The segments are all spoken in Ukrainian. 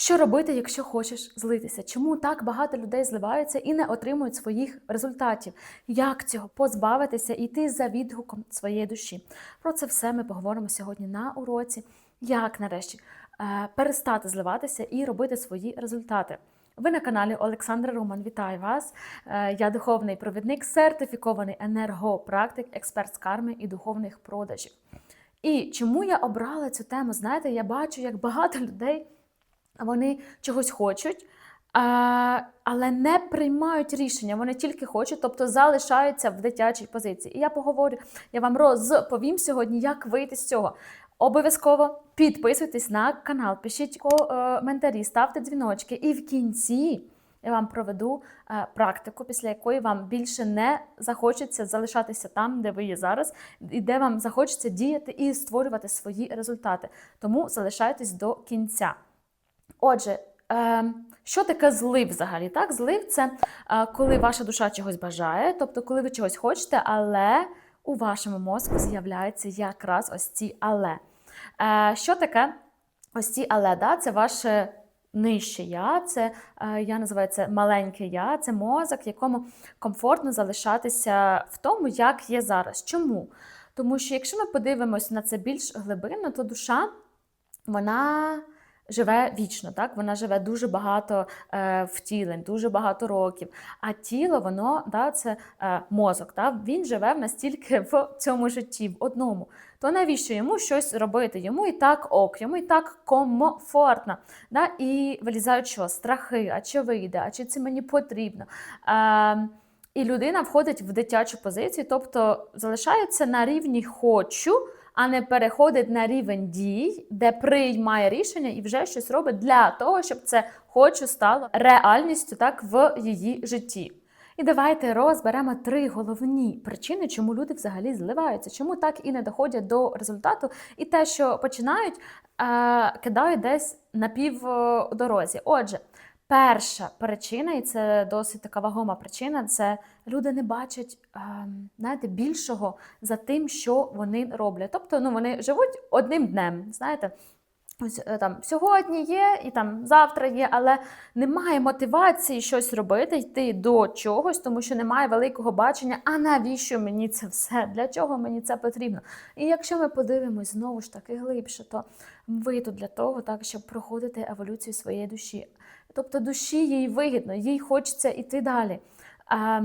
Що робити, якщо хочеш злитися? Чому так багато людей зливаються і не отримують своїх результатів? Як цього позбавитися і йти за відгуком своєї душі? Про це все ми поговоримо сьогодні на уроці. Як нарешті е, перестати зливатися і робити свої результати? Ви на каналі Олександра Роман. Вітаю вас! Е, Я духовний провідник, сертифікований енергопрактик, експерт з карми і духовних продажів. І чому я обрала цю тему? Знаєте, я бачу, як багато людей вони чогось хочуть, але не приймають рішення. Вони тільки хочуть, тобто залишаються в дитячій позиції. І я поговорю, я вам розповім сьогодні, як вийти з цього. Обов'язково підписуйтесь на канал, пишіть коментарі, ставте дзвіночки, і в кінці я вам проведу е, практику, після якої вам більше не захочеться залишатися там, де ви є зараз, і де вам захочеться діяти і створювати свої результати. Тому залишайтесь до кінця. Отже, е, що таке злив взагалі? Так, злив це е, коли ваша душа чогось бажає, тобто коли ви чогось хочете, але у вашому мозку з'являються якраз ось ці але. Е, Що таке ось ці але? Да? Це ваше нижче я, це е, я називаю це маленьке я, це мозок, якому комфортно залишатися в тому, як є зараз. Чому? Тому що якщо ми подивимось на це більш глибинно, то душа вона живе вічно, так? Вона живе дуже багато е, втілень, дуже багато років. А тіло, воно да, це е, мозок. Так? Він живе в нас в цьому житті, в одному. То навіщо йому щось робити? Йому і так ок, йому і так комфортно. Да? І вилізають що? Страхи, а чи вийде, а чи це мені потрібно. Е, і людина входить в дитячу позицію, тобто залишається на рівні хочу а не переходить на рівень дій, де приймає рішення і вже щось робить для того, щоб це хочу стало реальністю так в її житті. І давайте розберемо три головні причини, чому люди взагалі зливаються, чому так і не доходять до результату, і те, що починають, е, кидають десь на півдорозі. Отже, Перша причина, і це досить така вагома причина, це люди не бачать ем, знаєте, більшого за тим, що вони роблять. Тобто ну, вони живуть одним днем. знаєте. Ось е, там сьогодні є, і там завтра є, але немає мотивації щось робити, йти до чогось, тому що немає великого бачення. А навіщо мені це все? Для чого мені це потрібно? І якщо ми подивимось знову ж таки глибше, то ви тут для того, так щоб проходити еволюцію своєї душі. Тобто душі їй вигідно, їй хочеться йти далі. А,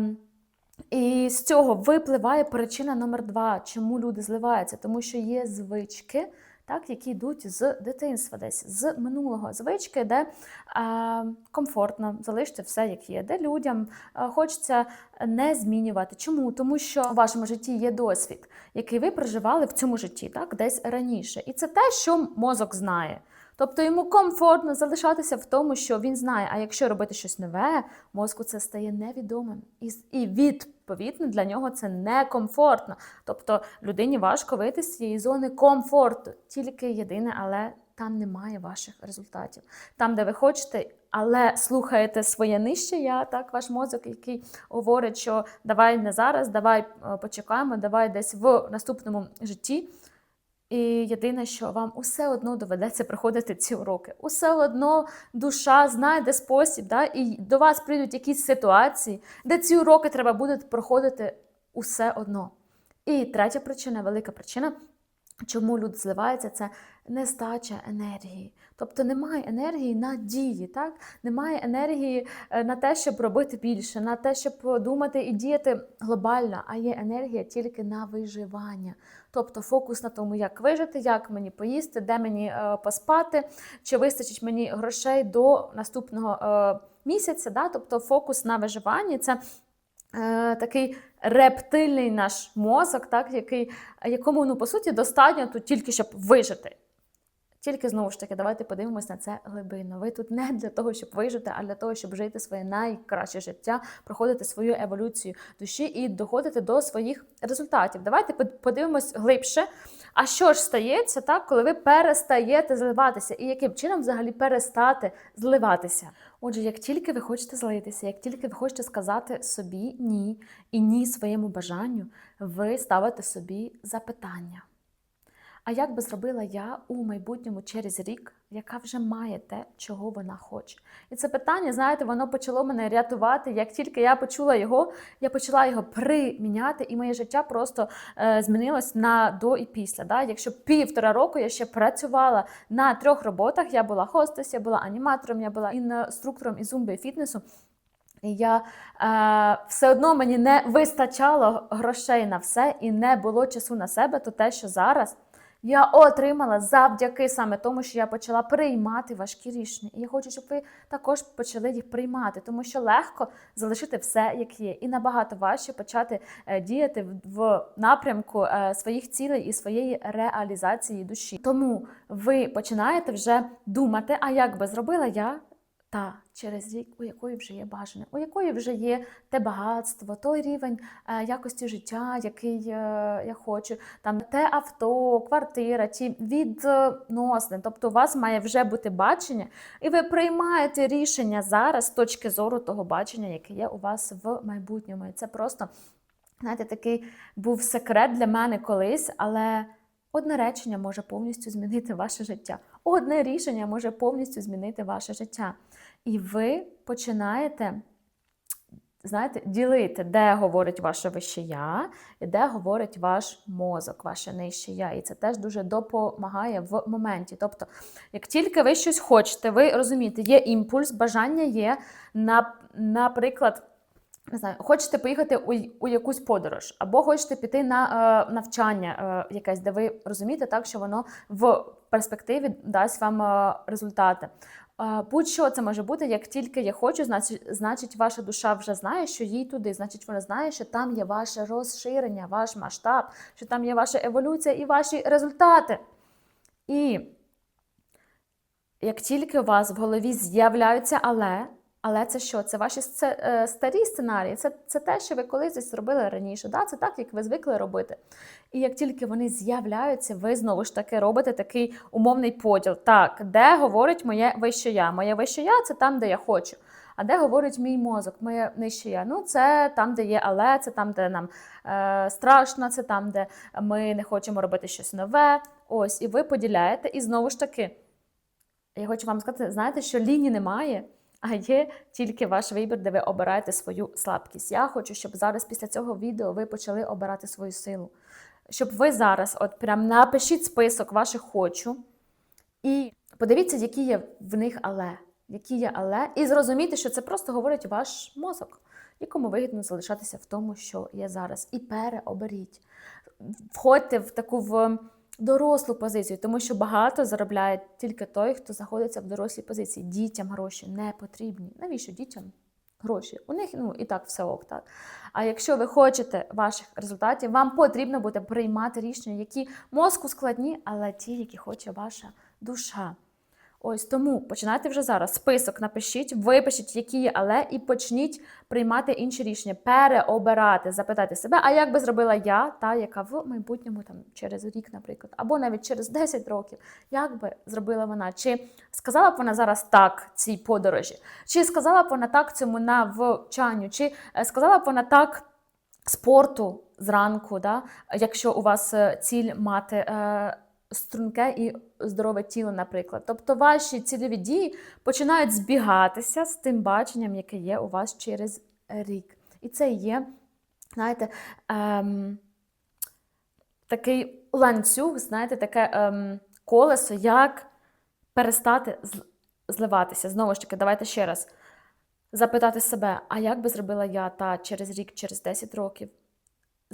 і з цього випливає причина номер два, чому люди зливаються, тому що є звички так, які йдуть з дитинства, десь з минулого звички, де а, комфортно залишити все, як є, де людям хочеться не змінювати. Чому? Тому що у вашому житті є досвід, який ви проживали в цьому житті, так, десь раніше. І це те, що мозок знає. Тобто йому комфортно залишатися в тому, що він знає, а якщо робити щось нове, мозку це стає невідомим. І відповідно для нього це некомфортно. Тобто людині важко вийти з цієї зони комфорту. Тільки єдине, але там немає ваших результатів. Там, де ви хочете, але слухаєте своє нижче я, так, ваш мозок, який говорить, що давай не зараз, давай е, почекаємо, давай десь в наступному житті. І єдине, що вам усе одно доведеться проходити ці уроки. Усе одно душа знайде спосіб, да? і до вас прийдуть якісь ситуації, де ці уроки треба буде проходити усе одно. І третя причина, велика причина, чому люди зливаються, це нестача енергії. Тобто немає енергії на дії, так? немає енергії е, на те, щоб робити більше, на те, щоб думати і діяти глобально, а є енергія тільки на виживання. Тобто фокус на тому, як вижити, як мені поїсти, де мені е, поспати, чи вистачить мені грошей до наступного е, місяця. Да? Тобто фокус на виживанні це такий рептильний наш мозок, так? який, якому ну, по суті достатньо тут тільки щоб вижити. Тільки знову ж таки, давайте подивимось на це глибинно. Ви тут не для того, щоб вижити, а для того, щоб жити своє найкраще життя, проходити свою еволюцію душі і доходити до своїх результатів. Давайте подивимось глибше. А що ж стається, так, коли ви перестаєте зливатися? І яким чином взагалі перестати зливатися? Отже, як тільки ви хочете злитися, як тільки ви хочете сказати собі ні і ні своєму бажанню, ви ставите собі запитання. А як би зробила я у майбутньому через рік, яка вже має те, чого вона хоче? І це питання, знаєте, воно почало мене рятувати. Як тільки я почула його, я почала його приміняти, і моє життя просто е, змінилось на до і після. Да? Якщо півтора року я ще працювала на трьох роботах, я була хостес, я була аніматором, я була інструктором із зумби і фітнесу. І я е, все одно мені не вистачало грошей на все і не було часу на себе, то те, що зараз я отримала завдяки саме тому, що я почала приймати важкі рішення. І я хочу, щоб ви також почали їх приймати, тому що легко залишити все, як є, і набагато важче почати е, діяти в, напрямку е, своїх цілей і своєї реалізації душі. Тому ви починаєте вже думати, а як би зробила я та через рік, у якої вже є бажане, у якої вже є те багатство, той рівень е, якості життя, який е, я хочу, там те авто, квартира, ті відносини. Тобто, у вас має вже бути бачення, і ви приймаєте рішення зараз з точки зору того бачення, яке є у вас в майбутньому. І це просто, знаєте, такий був секрет для мене колись, але. Одне речення може повністю змінити ваше життя. Одне рішення може повністю змінити ваше життя. І ви починаєте, знаєте, ділити, де говорить ваше вище я, і де говорить ваш мозок, ваше нижче я. І це теж дуже допомагає в моменті. Тобто, як тільки ви щось хочете, ви розумієте, є імпульс, бажання є, наприклад. Не знаю, хочете поїхати у у якусь подорож, або хочете піти на е, навчання е, якесь, де ви розумієте, так що воно в перспективі дасть вам е, результати. Е, будь-що це може бути, як тільки я хочу, значить, значить, ваша душа вже знає, що їй туди, значить, вона знає, що там є ваше розширення, ваш масштаб, що там є ваша еволюція і ваші результати. І як тільки у вас в голові з'являються але. Але це що? Це ваші е, старі сценарії, це це те, що ви колись зробили раніше. Да? Це так, як ви звикли робити. І як тільки вони з'являються, ви знову ж таки робите такий умовний поділ. Так, де говорить моє вище я? Моє вище я це там, де я хочу. А де говорить мій мозок, моє нижче я? Ну, це там, де є, але це там, де нам е, страшно, це там, де ми не хочемо робити щось нове. Ось, і ви поділяєте. І знову ж таки, я хочу вам сказати, знаєте, що лінії немає а є тільки ваш вибір, де ви обираєте свою слабкість. Я хочу, щоб зараз після цього відео ви почали обирати свою силу. Щоб ви зараз от прям напишіть список ваших хочу і подивіться, які є в них але. Які є але, і зрозумійте, що це просто говорить ваш мозок, якому вигідно залишатися в тому, що є зараз. І переоберіть. Входьте в таку в дорослу позицію, тому що багато заробляє тільки той, хто знаходиться в дорослій позиції. Дітям гроші не потрібні. Навіщо дітям гроші? У них ну і так все ок. так. А якщо ви хочете ваших результатів, вам потрібно буде приймати рішення, які мозку складні, але ті, які хоче ваша душа. Ось тому починайте вже зараз. Список напишіть, випишіть, які є, але і почніть приймати інші рішення, переобирати, запитати себе, а як би зробила я, та яка в майбутньому там через рік, наприклад, або навіть через 10 років, як би зробила вона? Чи сказала б вона зараз так цій подорожі? Чи сказала б вона так цьому навчанню? Чи е, сказала б вона так спорту зранку, да? якщо у вас е, ціль мати. Струнке і здорове тіло, наприклад. Тобто ваші цільові дії починають збігатися з тим баченням, яке є у вас через рік. І це є, знаєте, ем, такий ланцюг, знаєте, таке ем, колесо, як перестати зливатися. Знову ж таки, давайте ще раз запитати себе, а як би зробила я та через рік, через 10 років?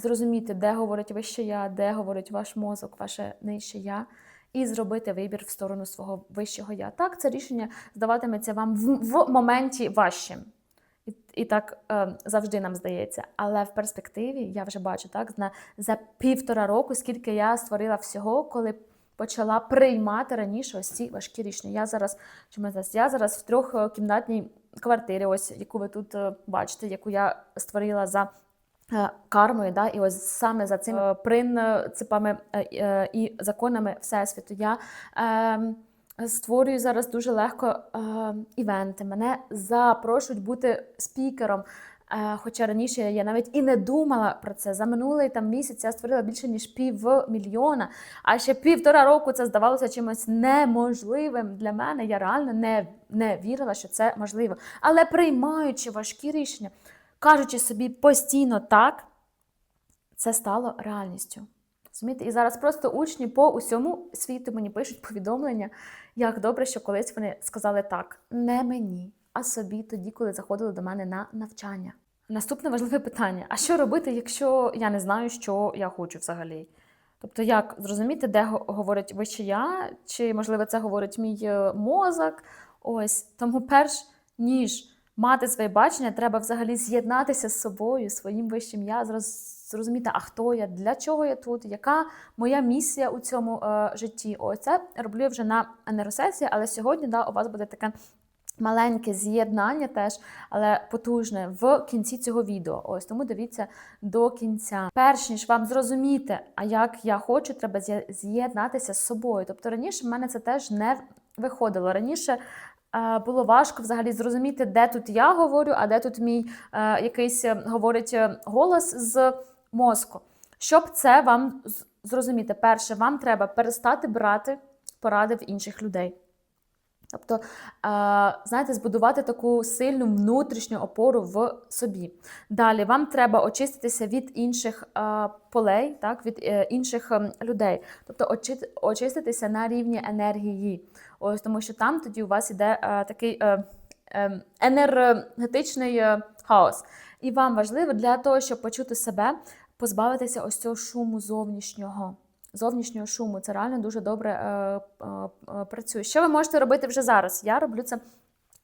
Зрозуміти, де говорить вище я, де говорить ваш мозок, ваше нижче я, і зробити вибір в сторону свого вищого я. Так, це рішення здаватиметься вам в, в моменті важчим. І, і так е, завжди нам здається. Але в перспективі я вже бачу так, на, за півтора року, скільки я створила всього, коли почала приймати раніше ось ці важкі рішення. Я зараз чому зараз? Я зараз в трьохкімнатній квартирі, ось яку ви тут е, бачите, яку я створила за Е, кармою, да, і ось саме за цими принципами е, е, і законами Всесвіту я е, створюю зараз дуже легко е, івенти. Мене запрошують бути спікером. Е, Хоча раніше я навіть і не думала про це. За минулий там місяць я створила більше ніж півмільйона, а ще півтора року це здавалося чимось неможливим для мене. Я реально не, не вірила, що це можливо. Але приймаючи важкі рішення, кажучи собі постійно так, це стало реальністю. Розумієте? І зараз просто учні по усьому світу мені пишуть повідомлення, як добре, що колись вони сказали так, не мені, а собі тоді, коли заходили до мене на навчання. Наступне важливе питання: а що робити, якщо я не знаю, що я хочу взагалі? Тобто, як зрозуміти, де го- говорить вище я, чи можливо це говорить мій е, мозок? Ось тому, перш ніж мати своє бачення, треба взагалі з'єднатися з собою, своїм вищим я, зрозуміти, а хто я, для чого я тут, яка моя місія у цьому е, житті. Ось це роблю вже на нейросесії, але сьогодні да, у вас буде таке маленьке з'єднання теж, але потужне в кінці цього відео. Ось тому дивіться до кінця. Перш ніж вам зрозуміти, а як я хочу, треба з'єднатися з собою. Тобто раніше в мене це теж не виходило. Раніше було важко взагалі зрозуміти, де тут я говорю, а де тут мій е, якийсь е, говорить е, голос з мозку. Щоб це вам зрозуміти, перше, вам треба перестати брати поради в інших людей. Тобто, е, знаєте, збудувати таку сильну внутрішню опору в собі. Далі вам треба очиститися від інших е, полей, так, від е, інших ем, людей. Тобто очиститися на рівні енергії. Ось тому що там тоді у вас іде такий е, е, енергетичний хаос. І вам важливо для того, щоб почути себе, позбавитися ось цього шуму зовнішнього. Зовнішнього шуму це реально дуже добре е, е, е, працює. Що ви можете робити вже зараз? Я роблю це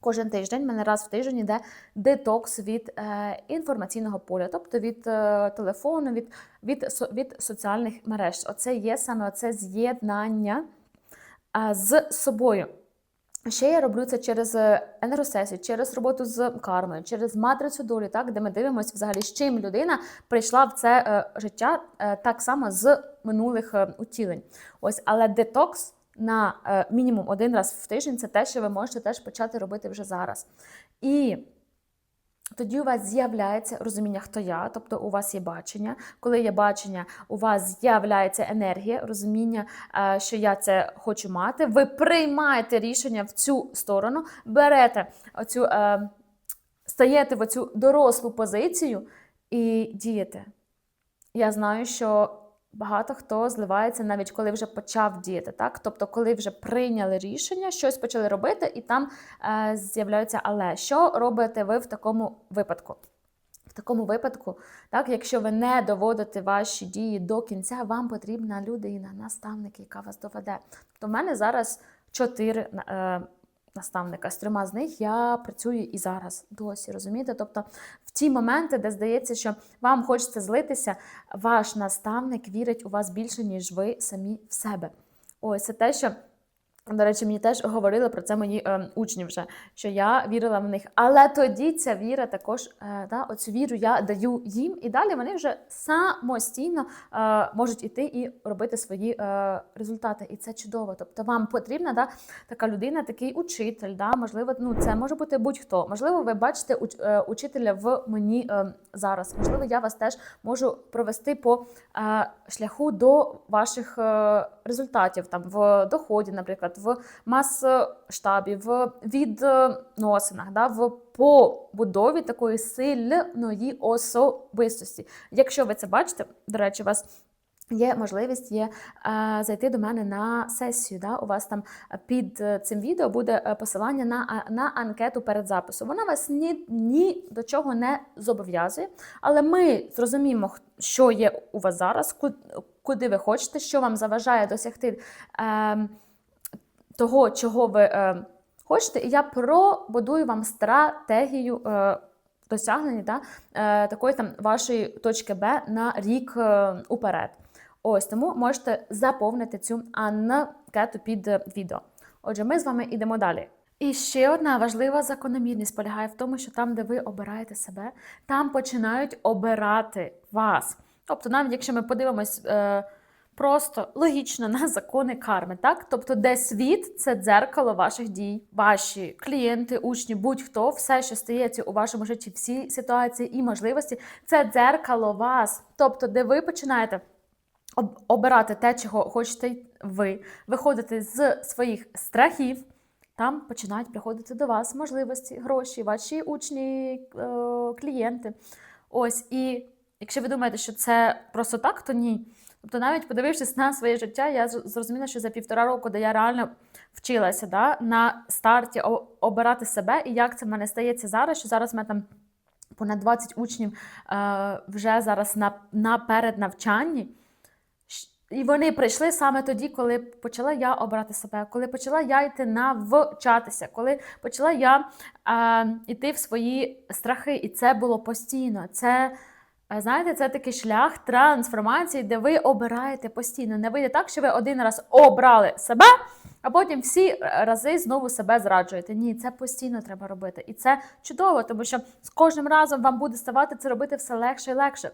кожен тиждень. У мене раз в тиждень йде детокс від е, інформаційного поля, тобто від е, телефону, від, від, со- від соціальних мереж. Оце є саме це з'єднання е, з собою. Ще я роблю це через е, енергосесію, через роботу з кармою, через матрицю долі, так, де ми дивимося взагалі, з чим людина прийшла в це е, життя е, так само з минулих е, утілень. Ось, але детокс на е, мінімум один раз в тиждень це те, що ви можете теж почати робити вже зараз. І тоді у вас з'являється розуміння, хто я, тобто у вас є бачення. Коли є бачення, у вас з'являється енергія, розуміння, е, що я це хочу мати. Ви приймаєте рішення в цю сторону, берете оцю, е, стаєте в оцю дорослу позицію і дієте. Я знаю, що багато хто зливається навіть коли вже почав діяти, так? Тобто, коли вже прийняли рішення, щось почали робити, і там е, з'являються але. Що робите ви в такому випадку? В такому випадку, так, якщо ви не доводите ваші дії до кінця, вам потрібна людина, наставник, яка вас доведе. Тобто, в мене зараз чотири е, наставника. З трьома з них я працюю і зараз досі. Розумієте? Тобто, в ті моменти, де здається, що вам хочеться злитися, ваш наставник вірить у вас більше, ніж ви самі в себе. Ось це те, що. До речі, мені теж говорили про це мої е, учні вже, що я вірила в них. Але тоді ця віра також, е, да, оцю віру я даю їм, і далі вони вже самостійно е, можуть іти і робити свої е, результати. І це чудово. Тобто вам потрібна да, така людина, такий учитель. Да, можливо, ну це може бути будь-хто. Можливо, ви бачите уч, е, учителя в мені е, зараз. Можливо, я вас теж можу провести по е, шляху до ваших е, результатів, там в доході, наприклад, в мас-штабі, в відносинах, да, в побудові такої сильної особистості. Якщо ви це бачите, до речі, у вас. Є можливість є е, зайти до мене на сесію. Да? У вас там під е, цим відео буде е, посилання на, на анкету перед записом. Вона вас ні, ні до чого не зобов'язує, але ми зрозуміємо, що є у вас зараз, куди ви хочете, що вам заважає досягти е, того, чого ви е, хочете, і я пробудую вам стратегію е, досягнення да, е, такої там вашої точки Б на рік е, уперед. Ось тому можете заповнити цю анкету під відео. Отже, ми з вами йдемо далі. І ще одна важлива закономірність полягає в тому, що там, де ви обираєте себе, там починають обирати вас. Тобто, навіть якщо ми подивимось е, просто логічно на закони карми, так? Тобто, де світ це дзеркало ваших дій, ваші клієнти, учні, будь-хто, все, що стається у вашому житті, всі ситуації і можливості, це дзеркало вас. Тобто, де ви починаєте обирати те, чого хочете ви, виходити з своїх страхів. Там починають приходити до вас можливості, гроші, ваші учні, е, клієнти. Ось і якщо ви думаєте, що це просто так, то ні. Тобто, навіть подивившись на своє життя, я зрозуміла, що за півтора року, де я реально вчилася да, на старті обирати себе, і як це в мене стається зараз, що зараз в мене там понад 20 учнів е, вже зараз на, на переднавчанні. І вони прийшли саме тоді, коли почала я обирати себе, коли почала я йти навчатися, коли почала я е, йти в свої страхи. І це було постійно. Це, знаєте, це такий шлях трансформації, де ви обираєте постійно. Не вийде так, що ви один раз обрали себе, а потім всі рази знову себе зраджуєте. Ні, це постійно треба робити. І це чудово, тому що з кожним разом вам буде ставати це робити все легше і легше.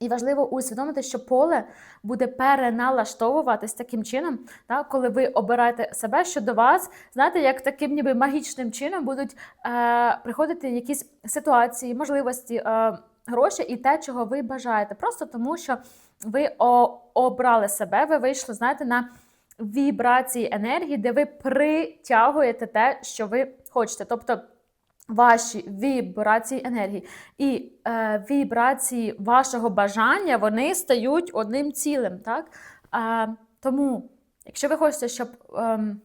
І важливо усвідомити, що поле буде переналаштовуватись таким чином, так, коли ви обираєте себе, що до вас, знаєте, як таким ніби магічним чином будуть е, приходити якісь ситуації, можливості, е, гроші і те, чого ви бажаєте. Просто тому, що ви обрали себе, ви вийшли, знаєте, на вібрації енергії, де ви притягуєте те, що ви хочете. Тобто ваші вібрації енергії і е, вібрації вашого бажання вони стають одним цілим. Так? Е, тому, якщо ви хочете, щоб ем,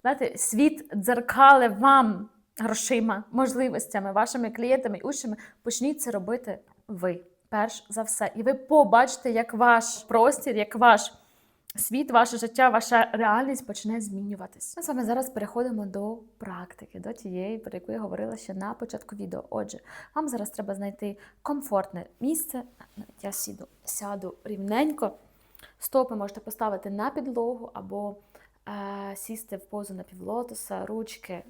знаєте, світ дзеркалив вам грошима, можливостями, вашими клієнтами і учнями, почніть це робити ви. Перш за все, і ви побачите, як ваш простір, як ваш світ, ваше життя, ваша реальність почне змінюватись. Ми з вами зараз переходимо до практики, до тієї, про яку я говорила ще на початку відео. Отже, вам зараз треба знайти комфортне місце. Я сіду, сяду рівненько. Стопи можете поставити на підлогу або е, сісти в позу напівлотоса, ручки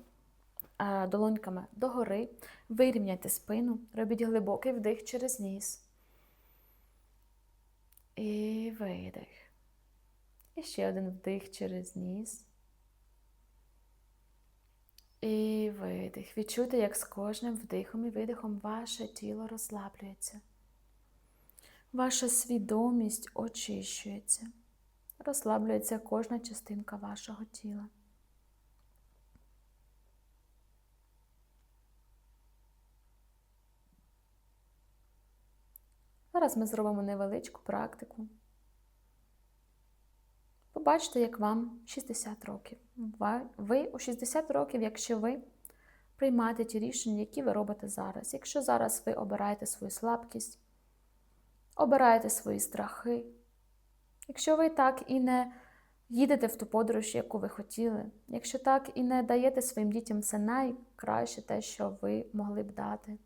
долоньками догори. Вирівняйте спину, робіть глибокий вдих через ніс. І видих. І ще один вдих через ніс. І видих. Відчуйте, як з кожним вдихом і видихом ваше тіло розслаблюється. Ваша свідомість очищується. Розслаблюється кожна частинка вашого тіла. Зараз ми зробимо невеличку практику. Побачте, як вам 60 років. Ви у 60 років, якщо ви приймаєте ті рішення, які ви робите зараз. Якщо зараз ви обираєте свою слабкість, обираєте свої страхи, якщо ви так і не їдете в ту подорож, яку ви хотіли, якщо так і не даєте своїм дітям все найкраще те, що ви могли б дати,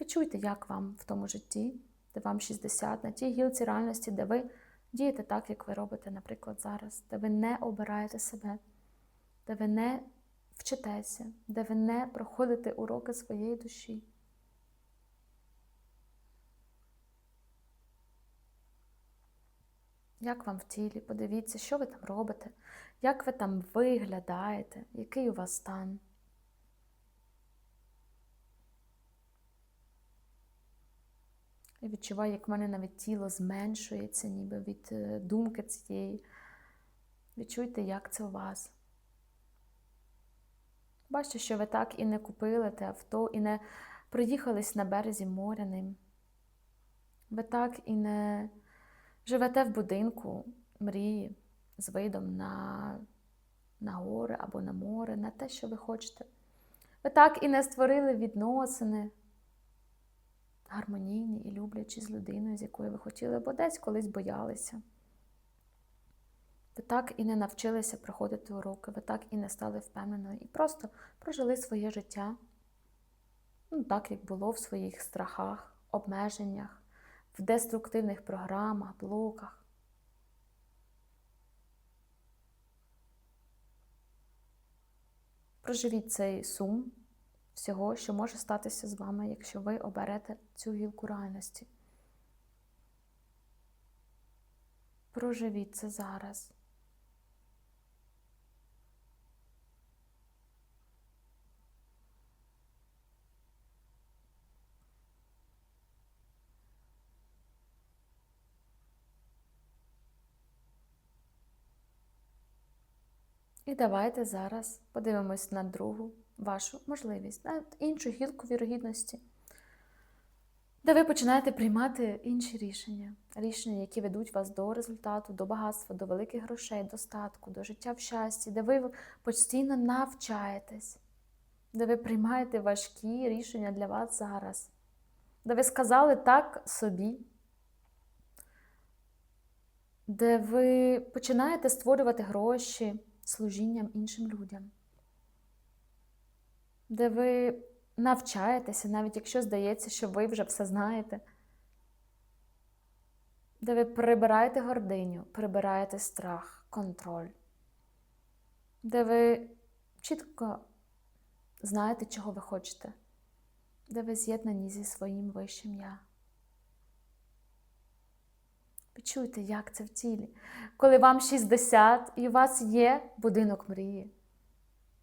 відчуйте, як вам в тому житті, де вам 60, на тій гілці реальності, де ви дієте так, як ви робите, наприклад, зараз, де ви не обираєте себе, де ви не вчитеся, де ви не проходите уроки своєї душі. Як вам в тілі? Подивіться, що ви там робите, як ви там виглядаєте, який у вас стан. Я відчуваю, як в мене навіть тіло зменшується, ніби від е, думки цієї. Відчуйте, як це у вас. Бачите, що ви так і не купили те авто, і не проїхались на березі моря ним. Ви так і не живете в будинку мрії з видом на, на гори або на море, на те, що ви хочете. Ви так і не створили відносини гармонійні і люблячі з людиною, з якою ви хотіли, бо десь колись боялися. Ви так і не навчилися проходити уроки, ви так і не стали впевненою, і просто прожили своє життя, ну, так, як було в своїх страхах, обмеженнях, в деструктивних програмах, блоках. Проживіть цей сум всього, що може статися з вами, якщо ви оберете цю гілку реальності. Проживіть це зараз. І давайте зараз подивимось на другу вашу можливість, на іншу гілку вірогідності, де ви починаєте приймати інші рішення, рішення, які ведуть вас до результату, до багатства, до великих грошей, достатку, до життя в щасті, де ви постійно навчаєтесь, де ви приймаєте важкі рішення для вас зараз, де ви сказали так собі, де ви починаєте створювати гроші служінням іншим людям, де ви навчаєтеся, навіть якщо здається, що ви вже все знаєте, де ви прибираєте гординю, прибираєте страх, контроль, де ви чітко знаєте, чого ви хочете, де ви з'єднані зі своїм вищим я. Відчуйте, як це в тілі. Коли вам 60 і у вас є будинок мрії.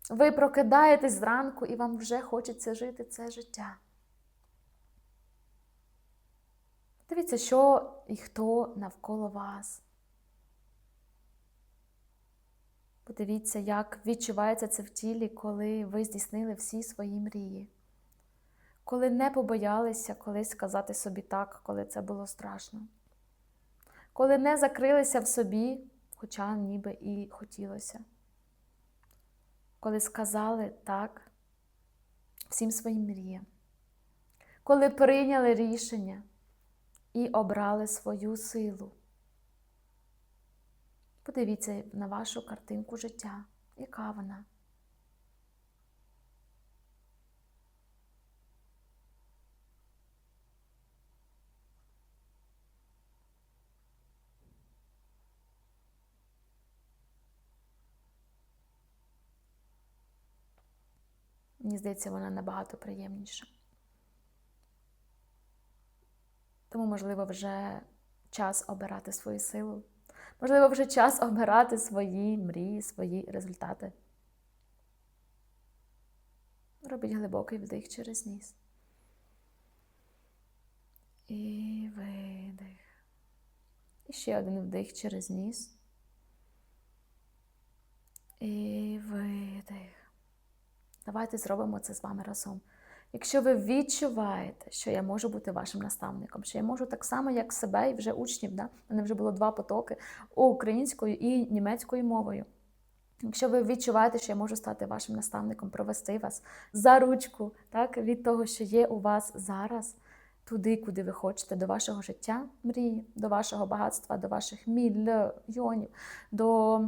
Ви прокидаєтесь зранку і вам вже хочеться жити це життя. Дивіться, що і хто навколо вас. Подивіться, як відчувається це в тілі, коли ви здійснили всі свої мрії. Коли не побоялися колись сказати собі так, коли це було страшно коли не закрилися в собі, хоча ніби і хотілося. Коли сказали так всім своїм мріям, коли прийняли рішення і обрали свою силу. Подивіться на вашу картинку життя, яка вона. Мені здається, вона набагато приємніша. Тому, можливо, вже час обирати свою силу. Можливо, вже час обирати свої мрії, свої результати. Робіть глибокий вдих через ніс. І видих. І ще один вдих через ніс. І видих. Давайте зробимо це з вами разом. Якщо ви відчуваєте, що я можу бути вашим наставником, що я можу так само, як себе, і вже учнів, да? у мене вже було два потоки українською і німецькою мовою. Якщо ви відчуваєте, що я можу стати вашим наставником, провести вас за ручку так, від того, що є у вас зараз, туди, куди ви хочете, до вашого життя, мрії, до вашого багатства, до ваших мільйонів, до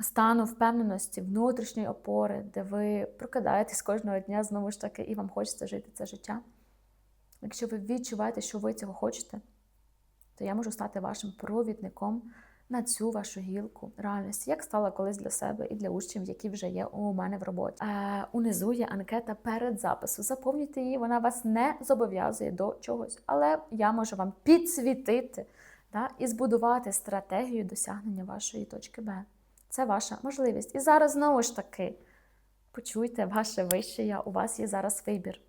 стану впевненості, внутрішньої опори, де ви прокидаєтесь кожного дня знову ж таки, і вам хочеться жити це життя. Якщо ви відчуваєте, що ви цього хочете, то я можу стати вашим провідником на цю вашу гілку реальності, як стала колись для себе і для учнів, які вже є у мене в роботі. Е, Унизу є анкета перед записом. Заповнюйте її, вона вас не зобов'язує до чогось, але я можу вам підсвітити да, і збудувати стратегію досягнення вашої точки Б. Це ваша можливість. І зараз знову ж таки почуйте ваше вище я, у вас є зараз вибір.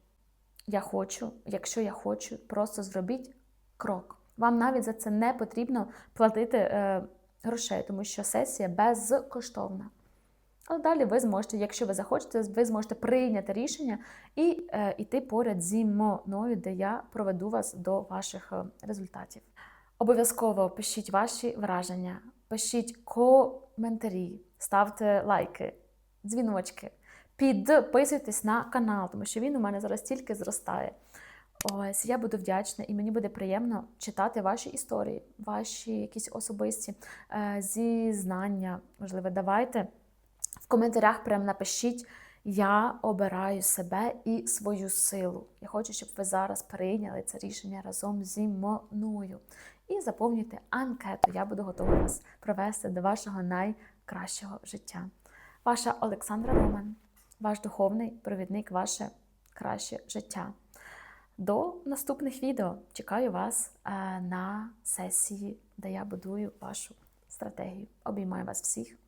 Я хочу, якщо я хочу, просто зробіть крок. Вам навіть за це не потрібно платити е, грошей, тому що сесія безкоштовна. Але далі ви зможете, якщо ви захочете, ви зможете прийняти рішення і е, йти поряд зі мною, де я проведу вас до ваших е, результатів. Обов'язково пишіть ваші враження, пишіть коментарі, ставте лайки, дзвіночки, підписуйтесь на канал, тому що він у мене зараз тільки зростає. Ось я буду вдячна, і мені буде приємно читати ваші історії, ваші якісь особисті е, зізнання. Можливо, давайте в коментарях прям напишіть. Я обираю себе і свою силу. Я хочу, щоб ви зараз прийняли це рішення разом зі мною і заповнюйте анкету. Я буду готова вас провести до вашого найкращого життя. Ваша Олександра Роман, ваш духовний провідник, ваше краще життя. До наступних відео чекаю вас е, на сесії, де я будую вашу стратегію. Обіймаю вас всіх.